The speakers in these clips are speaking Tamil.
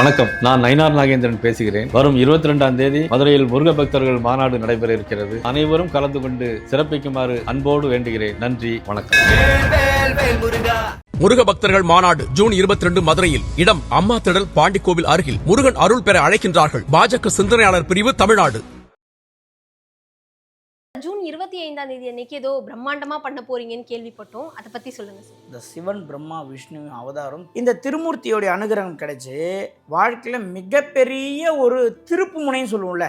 வணக்கம். நான் நயனார் நாகேந்திரன் பேசுகிறேன். வரும் இருபத்தி ரெண்டாம் தேதி மதுரையில் முருக பக்தர்கள் மாநாடு நடைபெற இருக்கிறது. அனைவரும் கலந்து கொண்டு சிறப்பிக்குமாறு அன்போடு வேண்டுகிறேன். நன்றி வணக்கம். முருக பக்தர்கள் மாநாடு ஜூன் 22 மதுரையில். இடம் அம்மா திடல் பாண்டிக்கோவில் அருகில். முருகன் அருள் பெற அழைக்கின்றார்கள். பாஜக சிந்தனையாளர் பிரிவு தமிழ்நாடு. ஜூன் இருபத்தி ஐந்தாம் தேதி அன்னைக்கு ஏதோ பிரம்மாண்டமா பண்ண போறீங்கன்னு கேள்விப்பட்டோம். அதை பத்தி சொல்லுங்க சார் இந்த சிவன் பிரம்மா விஷ்ணு அவதாரம் இந்த திருமூர்த்தியோடைய அனுகிரகம் கிடைச்சு வாழ்க்கையில் மிகப்பெரிய ஒரு திருப்பு முனைன்னு சொல்லுவோம்ல.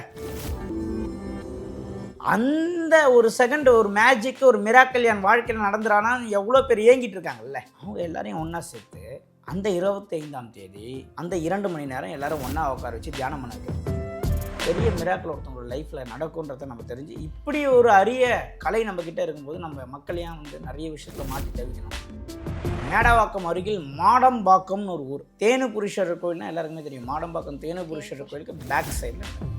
அந்த ஒரு செகண்ட் ஒரு மேஜிக் ஒரு மிராக்கல் என் வாழ்க்கையில் நடந்துறானா எவ்வளோ பேர் ஏங்கிட்டு இருக்காங்கல்ல. அவங்க எல்லாரையும் ஒன்றா சேர்த்து அந்த இருபத்தி ஐந்தாம் தேதி அந்த இரண்டு மணி நேரம் எல்லாரும் ஒன்றா உட்கார வச்சு தியானம் பண்ண பெரிய மிராக்கல் ஒருத்தவங்களோட லைஃப்பில் நடக்குன்றதை நம்ம தெரிஞ்சு இப்படி ஒரு அரிய கலை நம்ம கிட்ட இருக்கும்போது நம்ம மக்களையும் வந்து நிறைய விஷயத்துல மாற்றி தவிக்கணும். மேடவாக்கம் அருகில் மாடம்பாக்கம்னு ஒரு ஊர். தேனுபுரீஸ்வரர் கோயில்னா எல்லாருக்குமே தெரியும். மாடம்பாக்கம் தேனுபுரீஸ்வரர் கோயிலுக்கு பேக் சைடில்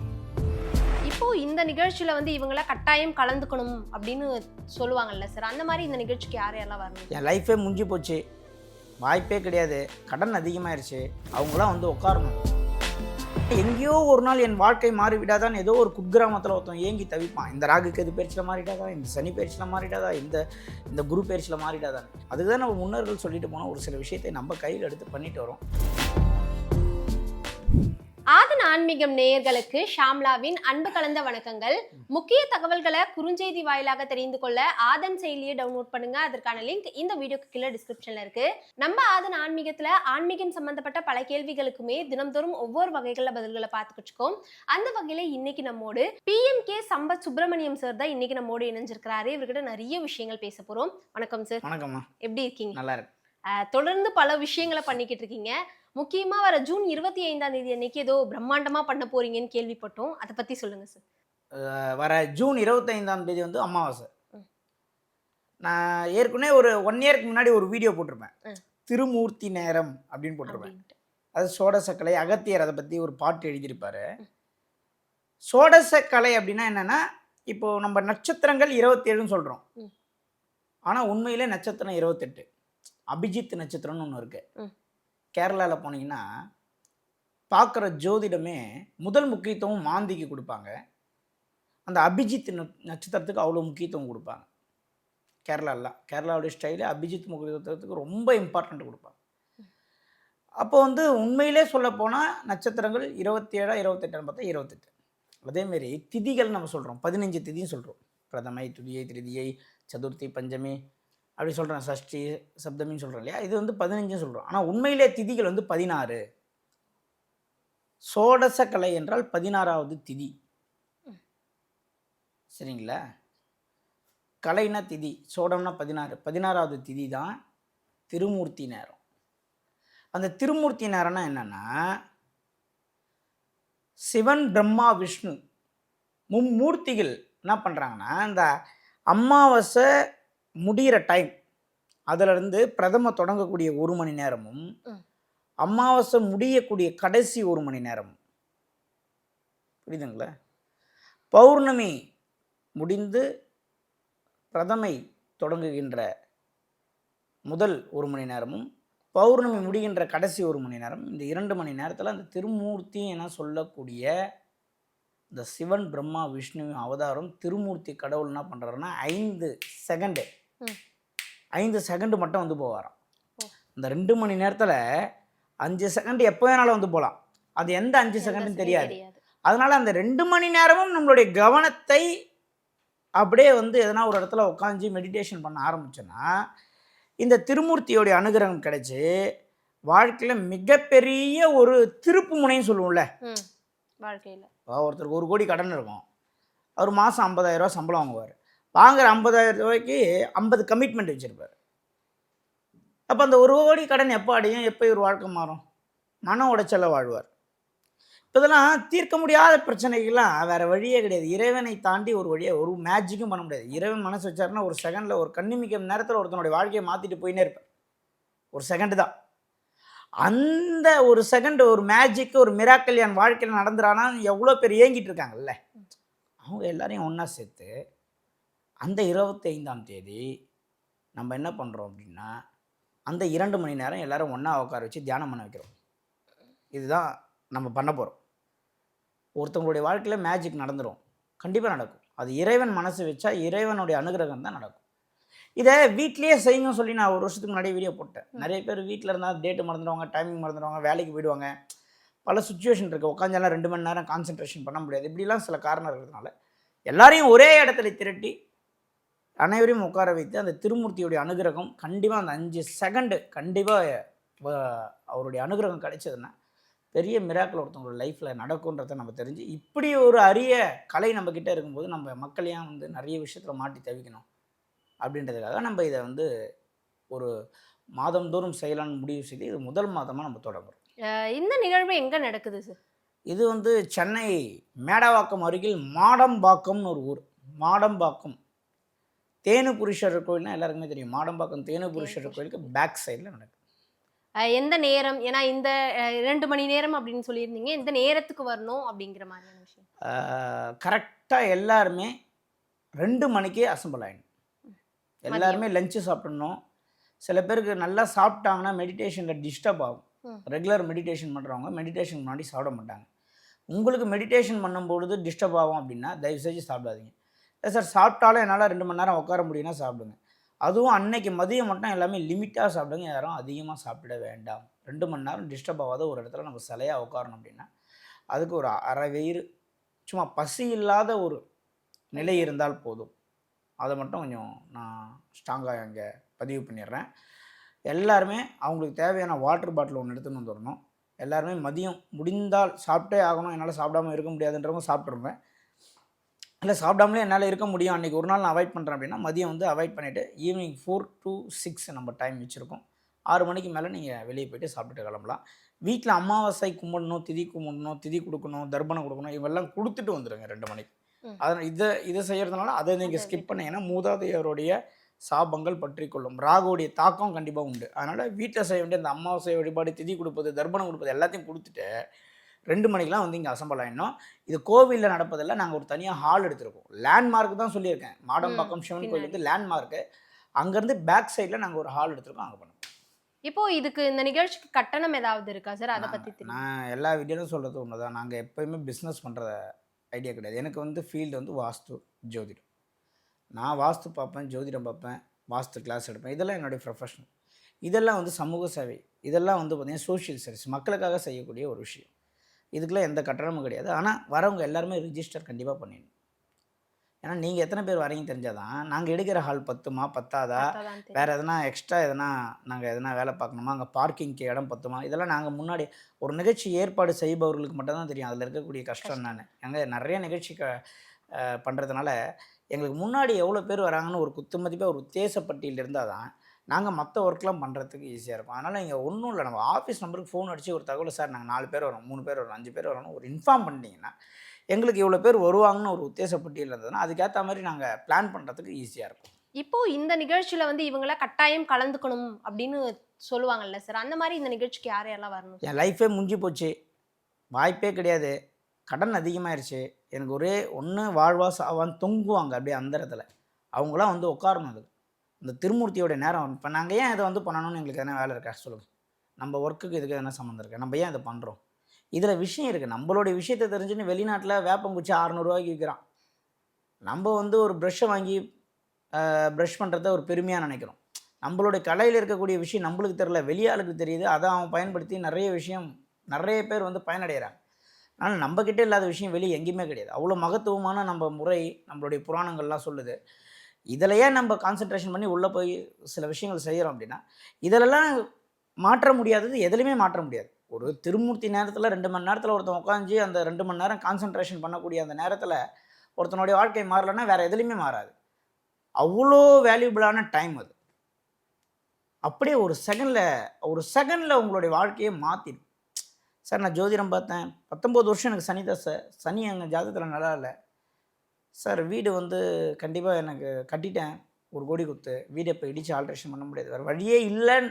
இப்போ இந்த நிகழ்ச்சியில வந்து இவங்கள கட்டாயம் கலந்துக்கணும் அப்படின்னு சொல்லுவாங்கல்ல சார் அந்த மாதிரி இந்த நிகழ்ச்சிக்கு யார் யாரெல்லாம் வரணும்? என் லைஃபே முடிஞ்சு போச்சு. வாய்ப்பே கிடையாது. கடன் அதிகமாயிருச்சு. அவங்களாம் வந்து உட்காரணும். எங்கேயோ ஒரு நாள் என் வாழ்க்கை மாறிவிடாதான் ஏதோ ஒரு குக்கிராமத்தில் ஒருத்தன் ஏங்கி தவிப்பான். இந்த ராகுக்கு எது பயிற்சியில் மாறிடாதா இந்த சனி பயிற்சியில் மாறிட்டாதா இந்த இந்த குரு பயிற்சியில் மாறிட்டாதான் அதுக்கு தான் நம்ம முன்னோர்கள் சொல்லிட்டு போனால் ஒரு சில விஷயத்தை நம்ம கையில் எடுத்து பண்ணிட்டு வரோம். ஆதன் ஆன்மீகம் நேயர்களுக்கு ஷாம்லாவின் அன்பு கலந்த வணக்கங்கள். முக்கிய தகவல்களை குறுஞ்செய்தி வாயிலாக தெரிந்து கொள்ள ஆதன் செயலியை டவுன்லோட் பண்ணுங்க. அதற்கான லிங்க் இந்த வீடியோக்கு கீழே டிஸ்கிரிப்ஷன்ல இருக்கு. நம்ம ஆதன் ஆன்மீகத்துல ஆன்மீகம் சம்பந்தப்பட்ட பல கேள்விகளுக்குமே தினம்தோறும் ஒவ்வொரு வகைகள்ல பதில்களை பார்த்துக்கிச்சுக்கோம் அந்த வகையில இன்னைக்கு நம்மோடு PM K Sampath Subramaniam sir தான் இன்னைக்கு நம்மோடு இணைஞ்சிருக்கிறாரு. இவர்கிட்ட நிறைய விஷயங்கள் பேச போறோம். வணக்கம் சார் வணக்கம்மா. எப்படி இருக்கீங்க? நல்லா இருக்கு தொடர்ந்து பல விஷயங்களை பண்ணிக்கிட்டு இருக்கீங்க முக்கியமா வர ஜூன் இருபத்தி ஐந்தாம் தேதி அன்னைக்கு ஏதோ பிரம்மாண்டமா பண்ண போறீங்கன்னு கேள்விப்பட்டோம். அதை பத்தி சொல்லுங்க சார். வர ஜூன் இருபத்தைந்தாம் தேதி வந்து அமாவாசை. நான் ஏற்கனவே ஒரு ஒன் இயர்க்கு முன்னாடி ஒரு வீடியோ போட்டிருப்பேன். திருமூர்த்தி நேரம் அப்படின்னு போட்டிருப்பேன். அது சோடசக்கலை அகத்தியர் அதை பற்றி ஒரு பாட்டு எழுதியிருப்பாரு. சோடசக்கலை அப்படின்னா என்னன்னா இப்போ நம்ம நட்சத்திரங்கள் இருபத்தேழுன்னு சொல்கிறோம். ஆனால் உண்மையிலே நட்சத்திரம் இருபத்தெட்டு. அபிஜித் நட்சத்திரம்னு ஒன்று இருக்கு. ம். கேரளாவில் போனீங்கன்னா பார்க்குற ஜோதிடமே முதல் முக்கியத்துவம் மாந்திக்கு கொடுப்பாங்க. அந்த அபிஜித் நட்சத்திரத்துக்கு அவ்வளோ முக்கியத்துவம் கொடுப்பாங்க. கேரளாலாம் கேரளாவுடைய ஸ்டைலு அபிஜித் முக்கியத்துவத்துக்கு ரொம்ப இம்பார்ட்டன்ட் கொடுப்பாங்க. அப்போ வந்து உண்மையிலே சொல்ல போனால் நட்சத்திரங்கள் இருபத்தி ஏழா இருபத்தெட்டுன்னு பார்த்தா இருபத்தெட்டு. அதேமாரி திதிகள் நம்ம சொல்கிறோம் பதினஞ்சு திதின்னு சொல்கிறோம் பிரதமை துதியை திருதியை சதுர்த்தி பஞ்சமி அப்படி சொல்கிறோம் சஷ்டி சப்தமின்னு சொல்கிறோம் இல்லையா? இது வந்து பதினஞ்சுன்னு சொல்கிறோம் ஆனால் உண்மையிலே திதிகள் வந்து பதினாறு. சோடச கலை என்றால் பதினாறாவது திதி. சரிங்களா? கலைனா திதி சோடம்னா பதினாறு. பதினாறாவது திதி தான் திருமூர்த்தி நேரம். அந்த திருமூர்த்தி நேரம்னா என்னன்னா சிவன் பிரம்மா விஷ்ணு மும்மூர்த்திகள் என்ன பண்ணுறாங்கன்னா இந்த அமாவாசை முடிகிற டைம் அதிலிருந்து பிரதம தொடங்கக்கூடிய ஒரு மணி நேரமும். அமாவாசை முடியக்கூடிய கடைசி ஒரு மணி நேரமும் புரியுதுங்களா பௌர்ணமி முடிந்து பிரதமை தொடங்குகின்ற முதல் ஒரு மணி நேரமும் பௌர்ணமி முடிகின்ற கடைசி ஒரு மணி நேரம் இந்த இரண்டு மணி நேரத்தில் அந்த திருமூர்த்தி என சொல்லக்கூடிய இந்த சிவன் பிரம்மா விஷ்ணு அவதாரம் திருமூர்த்தி கடவுள் என்ன பண்ணுறாருன்னா ஐந்து செகண்டு. ஐந்து செகண்டு மட்டும் வந்து போவாராம். இந்த ரெண்டு மணி நேரத்தில் அஞ்சு செகண்ட் எப்போ வேணாலும் வந்து போகலாம் அது எந்த அஞ்சு செகண்டுன்னு தெரியாது. அதனால அந்த ரெண்டு மணி நேரமும் நம்மளுடைய கவனத்தை அப்படியே வந்து எதனா ஒரு இடத்துல உட்காந்து மெடிடேஷன் பண்ண ஆரம்பிச்சோன்னா இந்த திருமூர்த்தியோடைய அனுகிரகம் கிடைச்சு வாழ்க்கையில் மிகப்பெரிய ஒரு திருப்பு முனைன்னு சொல்லுவோம்ல. வாழ்க்கையில. ஒருத்தருக்கு ஒரு கோடி கடன் இருக்கும். அவர் மாதம் ஐம்பதாயிரம் ரூபாய் சம்பளம் வாங்குவார். வாங்குற ஐம்பதாயிரம் ரூபாய்க்கு ஐம்பது கமிட்மெண்ட் வச்சுருப்பார். அப்போ அந்த ஒரு கோடி கடன் எப்போ அடையும்? எப்போ இவர் வாழ்க்கை மாறும்? மன உடைச்சல வாழ்வார். இப்போ இதெல்லாம் தீர்க்க முடியாத பிரச்சனைகள்லாம் வேறு வழியே கிடையாது. இறைவனை தாண்டி ஒரு வழியை ஒரு மேஜிக்கும் பண்ண முடியாது. இறைவன் மனசு வச்சாருன்னா ஒரு செகண்டில் ஒரு கண்ணிமிக்க நேரத்தில் ஒருத்தனுடைய வாழ்க்கையை மாற்றிட்டு போயினே இருப்பார். ஒரு செகண்டு தான். அந்த ஒரு செகண்ட் ஒரு மேஜிக்கு ஒரு மிராக்கல் என் வாழ்க்கையில் நடந்துறானா எவ்வளோ பேர் ஏங்கிட்டு இருக்காங்கல்ல? அவங்க எல்லாரையும் ஒன்றா சேர்த்து அந்த இருபத்தி ஐந்தாம் தேதி நம்ம என்ன பண்ணுறோம் அப்படின்னா அந்த இரண்டு மணி நேரம் எல்லாரும் ஒன்றா உட்கார வச்சு தியானம் பண்ண வைக்கிறோம். இதுதான் நம்ம பண்ண போகிறோம் ஒருத்தவங்களுடைய வாழ்க்கையில் மேஜிக் நடந்துடும் கண்டிப்பாக நடக்கும். அது இறைவன் மனசு வச்சா இறைவனுடைய அனுகிரகம் தான் நடக்கும். இதை வீட்லேயே செய்யுங்க சொல்லி நான் ஒரு வருஷத்துக்கு முன்னாடி வீடியோ போட்டேன். நிறைய பேர் வீட்டில் இருந்தால் டேட்டு மறந்துடுவாங்க டைமிங் மறந்துடுவாங்க வேலைக்கு போயிடுவாங்க. பல சுச்சுவேஷன் இருக்குது உட்காந்தெல்லாம் ரெண்டு மணி நேரம் கான்சென்ட்ரேஷன் பண்ண முடியாது. இப்படிலாம் சில காரணம் இருக்கிறதுனால எல்லாரையும் ஒரே இடத்துல திரட்டி அனைவரையும் உட்கார வைத்து அந்த திருமூர்த்தியுடைய அனுகிரகம் கண்டிப்பாக அந்த அஞ்சு செகண்டு கண்டிப்பாக அவருடைய அனுகிரகம் கிடைச்சதுன்னா பெரிய மிராக்கள் ஒருத்தவங்களோட லைஃப்பில் நடக்குன்றதை நம்ம தெரிஞ்சு இப்படி ஒரு அரிய கலை நம்ம கிட்ட இருக்கும்போது நம்ம மக்களையும் வந்து நிறைய விஷயத்தில் மாட்டி தவிக்கணும். அப்படின்றதுக்காக நம்ம இதை வந்து ஒரு மாதந்தோறும் செய்யலாம்னு முடிவு செய்து இது முதல் மாதமாக நம்ம தொடங்குறோம். இந்த நிகழ்வு எங்க நடக்குது சார்? இது வந்து சென்னை மேடவாக்கம் அருகில் மாடம்பாக்கம்னு ஒரு ஊர். மாடம்பாக்கம். தேனுபுரீஸ்வரர் கோயில்னா எல்லாருக்குமே தெரியும். மாடம்பாக்கம் தேனுபுரீஸ்வரர் கோயிலுக்கு பேக் சைடில் நடக்குது. அஹ் எந்த நேரம்? ஏன்னா இந்த ரெண்டு மணி நேரம் அப்படின்னு சொல்லியிருந்தீங்க. இந்த நேரத்துக்கு வரணும் அப்படிங்கிற மாதிரியான விஷயம்? கரெக்டாக எல்லாருமே ரெண்டு மணிக்கே அசம்பிள் ஆகிடும் எல்லாருமே லஞ்சு சாப்பிடணும். சில பேருக்கு நல்லா சாப்பிட்டாங்கன்னா மெடிடேஷனில் டிஸ்டர்ப் ஆகும். ரெகுலர் மெடிடேஷன் பண்ணுறவங்க மெடிடேஷன் முன்னாடி சாப்பிட மாட்டாங்க. உங்களுக்கு மெடிடேஷன் பண்ணும்பொழுது டிஸ்டர்ப் ஆகும் அப்படின்னா தயவு செஞ்சு சாப்பிடாதீங்க. சார் சாப்பிட்டாலும் என்னால் ரெண்டு மணி நேரம் உட்கார முடியும்னா சாப்பிடுங்க. அதுவும் அன்னைக்கு மதியம் மட்டும் எல்லாமே லிமிட்டாக சாப்பிடுங்க. யாரும் அதிகமாக சாப்பிட வேண்டாம். ரெண்டு மணி நேரம் டிஸ்டர்ப் ஆகாத ஒரு இடத்துல நம்ம சிலையாக உட்காரணும் அப்படின்னா அதுக்கு ஒரு அரை வயிறு சும்மா பசி இல்லாத ஒரு நிலை இருந்தால் போதும். அதை மட்டும் கொஞ்சம் நான் ஸ்ட்ராங்காக இங்கே பதிவு பண்ணிடுறேன். எல்லாருமே அவங்களுக்கு தேவையான வாட்டர் பாட்டில் ஒன்று எடுத்துன்னு வந்துடணும். எல்லாருமே மதியம் முடிந்தால் சாப்பிட்டே ஆகணும். என்னால் சாப்பிடாம இருக்க முடியாதுன்றவங்க சாப்பிட்ருவேன் இல்லை சாப்பிடாமலே என்னால் இருக்க முடியும். அன்றைக்கி ஒரு நாள் நான் அவாய்ட் பண்ணுறேன் அப்படின்னா மதியம் வந்து அவாய்ட் பண்ணிவிட்டு ஈவினிங் ஃபோர் டு சிக்ஸ் நம்ம டைம் வச்சுருக்கோம். ஆறு மணிக்கு மேலே நீங்கள் வெளியே போயிட்டு சாப்பிட்டுட்டு கிளம்பலாம். வீட்டில் அமாவாசை கும்பிடணும் திதி கும்பிடணும் திதி கொடுக்கணும் தர்ப்பணம் கொடுக்கணும் இவெல்லாம் கொடுத்துட்டு வந்துடுங்க ரெண்டு மணிக்கு. அதனால் இதை இதை செய்கிறதுனால அதை நீங்கள் ஸ்கிப் பண்ணீங்கன்னா மூதாதையருடைய சாபங்கள் பற்றி கொள்ளும் ராகுடைய தாக்கம் கண்டிப்பாக உண்டு. அதனால் வீட்டில் செய்ய வேண்டிய அந்த அமாவாசை வழிபாடு திதி கொடுப்பது தர்ப்பணம் கொடுப்பது எல்லாத்தையும் கொடுத்துட்டு ரெண்டு மணிக்கெலாம் வந்து இங்கே அசம்பிள் ஆயிடணும். இது கோவிலில் நடப்பதில்ல நாங்கள் ஒரு தனியாக ஹால் எடுத்திருக்கோம். லேண்ட்மார்க் தான் சொல்லியிருக்கேன். மாடம்பாக்கம் சிவன் கோயில் வந்து லேண்ட்மார்க்கு அங்கேருந்து பேக் சைடில் நாங்கள் ஒரு ஹால் எடுத்திருக்கோம் அங்கே பண்ணுவோம். இப்போ இதுக்கு இந்த நிகழ்ச்சிக்கு கட்டணம் ஏதாவது இருக்கா சார்? அதை தெரியும்? நான் எல்லா வீடியோலும் சொல்கிறது ஒன்று தான் நாங்கள் எப்போயுமே பிஸ்னஸ் பண்ணுற ஐடியா கிடையாது. எனக்கு வந்து ஃபீல்டு வந்து வாஸ்து ஜோதிடம். நான் வாஸ்து பார்ப்பேன் ஜோதிடம் பார்ப்பேன் வாஸ்து கிளாஸ் எடுப்பேன். இதெல்லாம் என்னுடைய ப்ரொஃபஷனல் இதெல்லாம் வந்து சமூக சேவை. இதெல்லாம் வந்து பார்த்திங்கன்னா சோஷியல் சர்வீஸ் மக்களுக்காக செய்யக்கூடிய ஒரு விஷயம். இதுக்கெல்லாம் எந்த கட்டணமும் கிடையாது. ஆனால் வரவங்க எல்லாருமே ரிஜிஸ்டர் கண்டிப்பாக பண்ணிடணும். ஏன்னா நீங்கள் எத்தனை பேர் வரீங்க தெரிஞ்சாதான் நாங்கள் எடுக்கிற ஹால் பத்துமா பத்தாதா. வேறு எதனா எக்ஸ்ட்ரா எதனா நாங்கள் எதனா வேலை பார்க்கணுமா? அங்கே பார்க்கிங்க்கு இடம் பத்துமா? இதெல்லாம் நாங்கள் முன்னாடி ஒரு நிகழ்ச்சி ஏற்பாடு செய்பவர்களுக்கு மட்டும்தான் தெரியும். அதில் இருக்கக்கூடிய கஷ்டம் நான் எங்க நிறைய நிகழ்ச்சி க பண்ணுறதுனால எங்களுக்கு முன்னாடி எவ்வளோ பேர் வராங்கன்னு ஒரு குத்துமதிப்பாக ஒரு உத்தேச பட்டியல் இருந்தால் தான் நாங்கள் மற்ற ஒர்க்லாம் பண்ணுறதுக்கு ஈஸியாக இருக்கும். அதனால் இங்கே ஒன்றும் இல்லை. நம்ம ஆஃபீஸ் நம்பருக்கு ஃபோன் அடித்து ஒரு தகவல் சார் நாங்கள் நாலு பேர் வரோம் மூணு பேர் வரோம் அஞ்சு பேர் வரோம்னு ஒரு இன்ஃபார்ம் பண்ணிட்டீங்கன்னா எங்களுக்கு இவ்வளோ பேர் வருவாங்கன்னு ஒரு உத்தேச பட்டியல் இருந்ததுன்னா அதுக்கேற்ற மாதிரி நாங்கள் பிளான் பண்ணுறதுக்கு ஈஸியாக இருக்கும். இப்போ இந்த நிகழ்ச்சியில வந்து இவங்கள கட்டாயம் கலந்துக்கணும் அப்படின்னு சொல்லுவாங்கல்ல சார்? அந்த மாதிரி இந்த நிகழ்ச்சிக்கு யார் யாரெல்லாம் வரணும்? என் லைஃபே முடிஞ்சு போச்சு. வாய்ப்பே கிடையாது. கடன் அதிகமாயிருச்சு. எனக்கு ஒரே ஒன்று வாழ்வா சாவான்னு தொங்குவாங்க அப்படியே அந்த இடத்துல. அவங்களாம் வந்து உட்காரணும் அது இந்த திருமூர்த்தியோட நேரம் இப்போ நாங்கள் ஏன் இதை வந்து பண்ணணும்னு எங்களுக்கு எதனா வேலை இருக்கா? சொல்லுங்கள் நம்ம ஒர்க்குக்கு இதுக்கு எதனா சம்மந்தம் இருக்கா? நம்ம ஏன் இதை பண்ணுறோம் இதில் விஷயம் இருக்குது நம்மளுடைய விஷயத்தை தெரிஞ்சுன்னு வெளிநாட்டில் வேப்பங்குச்சி அறநூறுவாய்க்கு விற்கிறான். நம்ம வந்து ஒரு ப்ரெஷ்ஷை வாங்கி ப்ரஷ் பண்ணுறத ஒரு பெருமையாக நினைக்கிறோம். நம்மளுடைய கலையில் இருக்கக்கூடிய விஷயம் நம்மளுக்கு தெரில வெளியாளுக்கு தெரியுது. அதை அவன் பயன்படுத்தி நிறைய விஷயம் நிறைய பேர் வந்து பயனடைகிறாங்க. ஆனால் நம்மக்கிட்ட இல்லாத விஷயம் வெளியே எங்கேயுமே கிடையாது. அவ்வளோ மகத்துவமான நம்ம முறை நம்மளுடைய புராணங்கள்லாம் சொல்லுது. இதிலையே நம்ம கான்சென்ட்ரேஷன் பண்ணி உள்ளே போய் சில விஷயங்கள் செய்கிறோம் அப்படின்னா இதிலெல்லாம் மாற்ற முடியாதது எதுலையுமே மாற்ற முடியாது. ஒரு திருமூர்த்தி நேரத்தில் ரெண்டு மணி நேரத்தில் ஒருத்தன் உட்காந்து அந்த ரெண்டு மணி நேரம் கான்சென்ட்ரேஷன் பண்ணக்கூடிய அந்த நேரத்தில் ஒருத்தனுடைய வாழ்க்கை மாறலைன்னா வேறு எதுலையுமே மாறாது. அவ்வளோ வேல்யூபிளான டைம் அது. அப்படியே ஒரு செகண்டில் ஒரு செகண்டில் உங்களுடைய வாழ்க்கையை மாற்றிடும் சார் நான் ஜோதிடம் பார்த்தேன். பத்தொம்போது வருஷம் எனக்கு சனி தசை. சனி எங்கள் ஜாதகத்தில் நல்லா இல்லை. சார் வீடு வந்து கண்டிப்பாக எனக்கு கட்டிட்டேன். ஒரு கோடி கொடுத்து வீடை இப்போ இடித்து ஆல்ட்ரேஷன் பண்ண முடியாது. வேறு வழியே இல்லைன்னு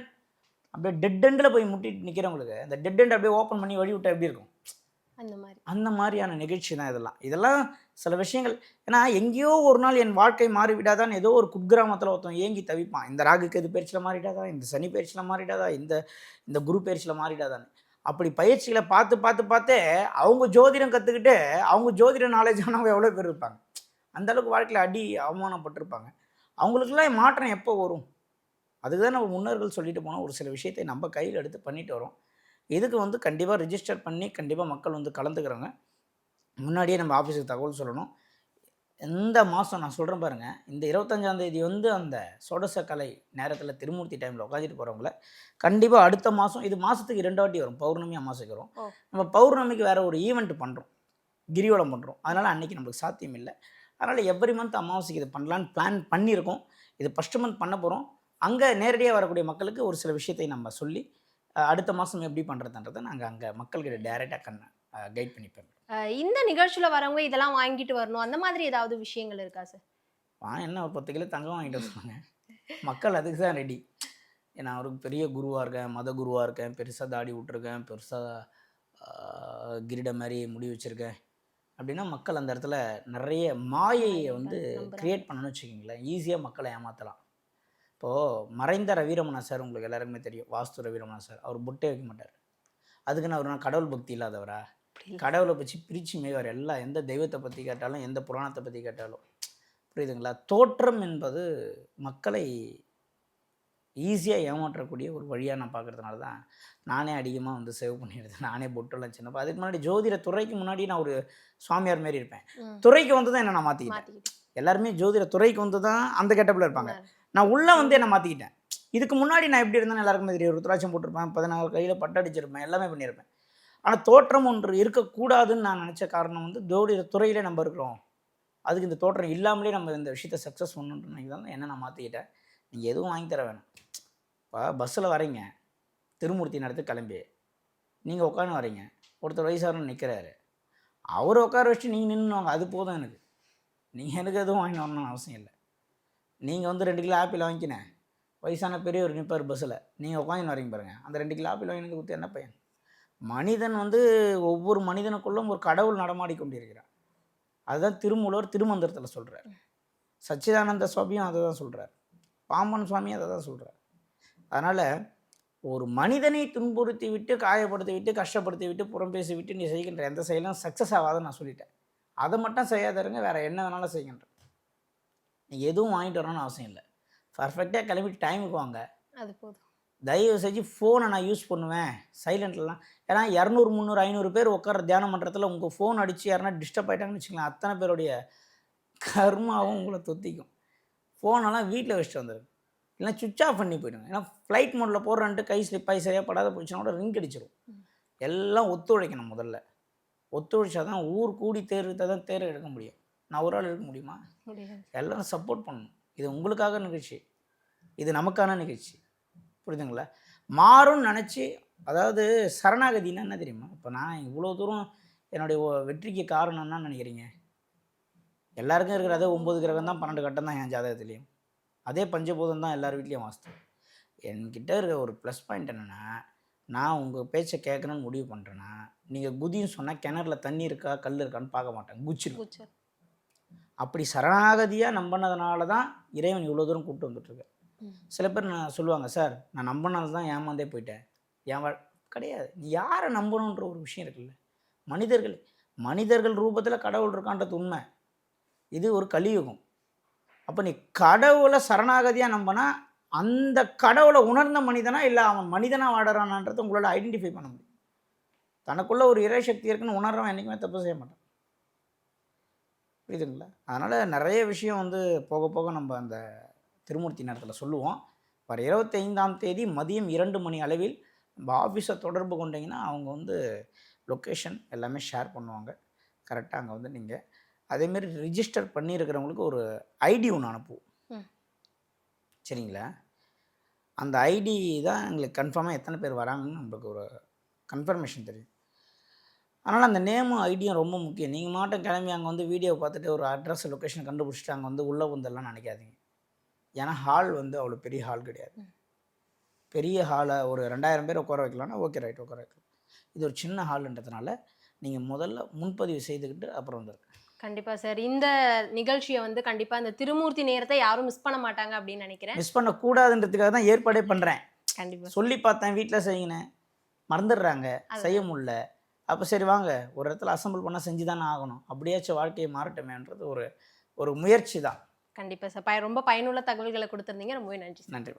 அப்படியே டெட் எண்டில் போய் முட்டிட்டு நிற்கிறவங்களுக்கு அந்த டெட் எண்ட் அப்படியே ஓப்பன் பண்ணி வழி விட்டா எப்படி இருக்கும்? அந்த மாதிரி. அந்த மாதிரியான நிகழ்ச்சி தான் இதெல்லாம். இதெல்லாம் சில விஷயங்கள். ஏன்னா எங்கேயோ ஒரு நாள் என் வாழ்க்கை மாறிவிடாதான் ஏதோ ஒரு குக்கிராமத்தில் ஒருத்தன் ஏங்கி தவிப்பான். இந்த ராகுக்கு இது பயிற்சியில் மாறிடாதா? இந்த சனி பயிற்சியில் மாறிடாதா? இந்த இந்த குரு பயிற்சியில் மாறிடாதான்னு. அப்படி பயிற்சிகளை பார்த்து பார்த்து பார்த்தே அவங்க ஜோதிடம் கற்றுக்கிட்டு அவங்க ஜோதிட நாலேஜ் ஆனவங்க எவ்வளோ பேர் இருப்பாங்க. அந்த அளவுக்கு வாழ்க்கையில் அடி அவமானப்பட்டிருப்பாங்க. அவங்களுக்கெல்லாம் மாற்றம் எப்போ வரும்? அதுக்கு தான் நம்ம முன்னோர்கள் சொல்லிட்டு போனோம். ஒரு சில விஷயத்தை நம்ம கையில் எடுத்து பண்ணிட்டு வரோம். இதுக்கு வந்து கண்டிப்பாக ரிஜிஸ்டர் பண்ணி கண்டிப்பாக மக்கள் வந்து கலந்துக்கிறாங்க. முன்னாடியே நம்ம ஆஃபீஸுக்கு தகவல் சொல்லணும். இந்த மாதம் நான் சொல்கிறேன் பாருங்கள் இந்த இருபத்தஞ்சாம் தேதி வந்து அந்த சொடச கலை நேரத்தில் திருமூர்த்தி டைமில் உட்காந்துட்டு போகிறவங்கள கண்டிப்பாக அடுத்த மாதம் இது மாதத்துக்கு ரெண்டு வாட்டி வரும். பௌர்ணமி அமாவாசைக்கு வரும். நம்ம பௌர்ணமிக்கு வேறு ஒரு ஈவெண்ட் பண்ணுறோம் கிரிவலம் பண்ணுறோம் அதனால் அன்றைக்கி நம்மளுக்கு சாத்தியம் இல்லை. அதனால் எவ்ரி மந்த் அமாவாசைக்கு இது பண்ணலான்னு பிளான் பண்ணியிருக்கோம். இது ஃபஸ்ட்டு மந்த் பண்ண போகிறோம் அங்கே நேரடியாக வரக்கூடிய மக்களுக்கு ஒரு சில விஷயத்தை நம்ம சொல்லி அடுத்த மாதம் எப்படி பண்ணுறதுன்றதை நாங்கள் அங்கே மக்கள்கிட்ட டைரெக்டாக கண்ண கைட் பண்ணிப்போம். அஹ் இந்த நிகழ்ச்சியில வரவங்க இதெல்லாம் வாங்கிட்டு வரணும். அந்த மாதிரி ஏதாவது விஷயங்கள் இருக்கா சார் வா என்ன ஒரு பத்து கிலோ தங்கம் வாங்கிட்டு சொன்னாங்க மக்கள் அதுக்கு தான் ரெடி நான் ஒரு பெரிய குருவாக இருக்கேன் மத குருவாக இருக்கேன் பெருசாக தாடி விட்ருக்கேன் பெருசாக கிரீட மாதிரி முடி வச்சுருக்கேன். அப்படின்னா மக்கள் அந்த இடத்துல நிறைய மாயையை வந்து. கிரியேட் பண்ணணும்னு வச்சுக்கிங்களேன். ஈஸியாக மக்களை ஏமாற்றலாம் இப்போது மறைந்த ரவிரமணா சார் உங்களுக்கு எல்லாருக்குமே தெரியும். வாஸ்து ரவிரமணா சார் அவர் புட்டே வைக்க மாட்டார். அதுக்குன்னு அவர் நான் கடவுள் பக்தி இல்லாதவரா. கடவுளை பற்றி பிரித்து மேவார் எல்லா எந்த தெய்வத்தை பற்றி கேட்டாலும் எந்த புராணத்தை பற்றி கேட்டாலும். புரியுதுங்களா? தோற்றம் என்பது மக்களை ஈஸியாக ஏமாற்றக்கூடிய ஒரு வழியாக நான் பார்க்கறதுனால தான் நானே அதிகமாக வந்து சேவ் பண்ணிடுறேன் நானே பொட்டெல்லாம் சின்னப்பா. அதுக்கு முன்னாடி ஜோதிட துறைக்கு முன்னாடி நான் ஒரு சுவாமியார் மாரி இருப்பேன். துறைக்கு வந்து தான் என்ன நான் மாற்றிக்கிட்டேன் எல்லாருமே ஜோதிட துறைக்கு வந்து தான் அந்த கெட்டப்பில் இருப்பாங்க. நான் உள்ளே வந்து என்ன மாற்றிக்கிட்டேன் இதுக்கு முன்னாடி நான் எப்படி இருந்தேன்னு எல்லாருக்குமே தெரியும். ருத்ராட்சம் போட்டிருப்பேன். பதினாறு கையில் பட்டடிச்சிருப்பேன் எல்லாமே பண்ணியிருப்பேன். ஆனால் தோற்றம் ஒன்று இருக்கக்கூடாதுன்னு நான் நினச்ச காரணம் வந்து ஜோதிட துறையிலே நம்ம இருக்கிறோம். அதுக்கு இந்த தோற்றம் இல்லாமலே நம்ம இந்த விஷயத்தை சக்ஸஸ் பண்ணணுன்றது தான் என்ன நான் மாற்றிக்கிட்டேன் நீங்கள் எதுவும் வாங்கி தர வேணும். இப்போ பஸ்ஸில் வரீங்க திருமூர்த்தி நடத்து கிளம்பி. நீங்கள் உட்காந்து வரீங்க ஒருத்தர் வயசாரன்னு நிற்கிறாரு அவர் உட்கார வச்சு நீங்கள் நின்றுவாங்க அது போதும் எனக்கு. நீங்கள் எனக்கு எதுவும் வாங்கி வரணும்னு அவசியம் இல்லை. நீங்கள் வந்து ரெண்டு கிலோ ஆப்பிள் வாங்கிக்கினேன். வயசான பெரியவர் நிற்பார் பஸ்ஸில் நீங்கள் உட்காந்து வரீங்க பாருங்கள் அந்த ரெண்டு கிலோ ஆப்பிள் வாங்கினது கொடுத்து என்ன பையன்? மனிதன் வந்து ஒவ்வொரு மனிதனுக்குள்ளும் ஒரு கடவுள் நடமாடி கொண்டிருக்கிறார். அதுதான் திருமூலர் திருமந்திரத்தில் சொல்கிறார் சச்சிதானந்த சுவாமியும் அதை தான் சொல்கிறார் பாம்பன் சுவாமியும் அதை தான் சொல்கிறார் அதனால் ஒரு மனிதனை துன்புறுத்தி விட்டு காயப்படுத்தி விட்டு கஷ்டப்படுத்தி விட்டு புறம் பேசி விட்டு நீ செய்கின்ற எந்த செயலும் சக்ஸஸ் ஆகாதுன்னு நான் சொல்லிட்டேன். அதை மட்டும் செய்யாதருங்க வேறு என்ன வேணாலும் செய்கின்ற. நீ எதுவும் வாங்கிட்டு வரணும்னு அவசியம் இல்லை. பர்ஃபெக்டாக கிளம்பி டைமுக்கு வாங்க. அது போதும். தயவு செஞ்சு ஃபோனை நான் யூஸ் பண்ணுவேன். சைலண்ட்லலாம் ஏன்னா இரநூறு முந்நூறு ஐநூறு பேர் உட்கார தியானம் பண்ணுறதுல உங்கள் ஃபோன் அடித்து யாருன்னா டிஸ்டர்ப் ஆகிட்டாங்கன்னு வச்சுக்கலாம் அத்தனை பேருடைய கர்மாவும் உங்களை தொத்திக்கும். ஃபோனெல்லாம் வீட்டில் வச்சுட்டு வந்துடுங்க இல்லைன்னா சுவிட்ச் ஆஃப் பண்ணி போயிடுங்க. ஏன்னா ஃப்ளைட் மோடில் போடுறன்ட்டு கை ஸ்லிப் ஆகி சரியாக படாத போச்சுன்னா கூட ரிங் அடிச்சிடும் எல்லாம் ஒத்துழைக்கணும் முதல்ல. ஒத்துழைச்சா தான் ஊர் கூடி தேர் எடுத்தால் தான் தேர் எடுக்க முடியும். நான் ஒரு ஆள் எடுக்க முடியுமா? எல்லாரும் சப்போர்ட் பண்ணணும். இது உங்களுக்காக நிகழ்ச்சி. இது நமக்கான நிகழ்ச்சி. புரியுதுங்களா? மாறும்னு நினச்சி அதாவது சரணாகதின்னா என்ன தெரியுமா? இப்போ நான் இவ்வளோ தூரம் என்னுடைய வெற்றிக்கு காரணம் என்ன நினைக்கிறீங்க? எல்லாருக்கும் இருக்கிற அதே ஒம்பது கிரகம் தான் பன்னெண்டு கட்டம் தான் என் ஜாதகத்துலேயும். அதே பஞ்சபூதம் தான் எல்லார் வீட்லேயும் வாஸ்து. என்கிட்ட இருக்க ஒரு ப்ளஸ் பாயிண்ட் என்னென்னா நான் உங்கள் பேச்சை கேட்கணும்னு முடிவு பண்ணுறேன்னா நீங்கள் குதின்னு சொன்னால் கிணறுல தண்ணி இருக்கா கல் இருக்கான்னு பார்க்க மாட்டேன். குச்சிடும் கூச்சல். அப்படி சரணாகதியாக நம்பினதுனால தான் இறைவன் இவ்வளோ தூரம் கூப்பிட்டு வந்துட்டுருக்கு ம். சில பேர் நான் சொல்லுவாங்க சார் நான் நம்பினால தான் ஏமாந்தே போயிட்டேன். ஏன் கிடையாது. நீ யாரை நம்பணுன்ற ஒரு விஷயம் இருக்குல்ல. மனிதர்கள் மனிதர்கள் ரூபத்தில் கடவுள் இருக்கான்றது உண்மை. இது ஒரு கலியுகம். அப்போ நீ கடவுளை சரணாகதியாக நம்பினா அந்த கடவுளை உணர்ந்த மனிதனா இல்லை அவன் மனிதனாக வாடுறானான்றதை உங்களால் ஐடென்டிஃபை பண்ண முடியும். தனக்குள்ள ஒரு இறை சக்தி இருக்குன்னு உணர்றவன் என்றைக்குமே தப்பு செய்ய மாட்டான். புரியுதுங்களா? அதனால் நிறைய விஷயம் வந்து போக போக நம்ம அந்த திருமூர்த்தி நேரத்தில் சொல்லுவோம். வர இருபத்தைந்தாம் தேதி மதியம் இரண்டு மணி அளவில் நம்ம ஆஃபீஸை தொடர்பு கொண்டீங்கன்னா அவங்க வந்து லொக்கேஷன் எல்லாமே ஷேர் பண்ணுவாங்க. கரெக்டாக அங்கே வந்து நீங்கள் அதேமாரி ரிஜிஸ்டர் பண்ணியிருக்கிறவங்களுக்கு ஒரு ஐடி ஒன்று அனுப்புவோம். சரிங்களா? அந்த ஐடி தான் எங்களுக்கு கன்ஃபார்மாக எத்தனை பேர் வராங்கன்னு நம்மளுக்கு ஒரு கன்ஃபர்மேஷன் தெரியும். அதனால் அந்த நேமும் ஐடியும் ரொம்ப முக்கியம். நீங்கள் மாட்டம் கிளம்பி அங்கே வந்து வீடியோ பார்த்துட்டு ஒரு அட்ரஸ் லொக்கேஷன் கண்டுபிடிச்சிட்டு அங்கே வந்து உள்ளே வந்தெல்லாம் நினைக்காதீங்க. ஏன்னா ஹால் வந்து அவ்வளோ பெரிய ஹால் கிடையாது. பெரிய ஹாலை ஒரு ரெண்டாயிரம் பேர் உட்கார வைக்கலாம்னா ஓகே ரைட் உட்கார வைக்கலாம். இது ஒரு சின்ன ஹால்ன்றதுனால நீங்கள் முதல்ல முன்பதிவு செய்துக்கிட்டு அப்புறம் வந்துடும் கண்டிப்பாக சார் இந்த நிகழ்ச்சியை வந்து கண்டிப்பாக இந்த திருமூர்த்தி நேரத்தை யாரும் மிஸ் பண்ண மாட்டாங்க அப்படின்னு நினைக்கிறேன். மிஸ் பண்ணக்கூடாதுன்றதுக்காக தான் ஏற்பாடே பண்ணுறேன் கண்டிப்பாக சொல்லி பார்த்தேன் வீட்டில் செய்யினேன் மறந்துடுறாங்க செய்ய முடில அப்போ சரி வாங்க ஒரு இடத்துல அசம்பிள் பண்ணால் செஞ்சு தானே ஆகணும். அப்படியாச்சும் வாழ்க்கையை மாறட்டுமேன்றது ஒரு ஒரு முயற்சி தான். கண்டிப்பாக சார். ப ரொம்ப பயனுள்ள தகவல்களை கொடுத்துருந்தீங்க. ரொம்பவே நன்றி நன்றி.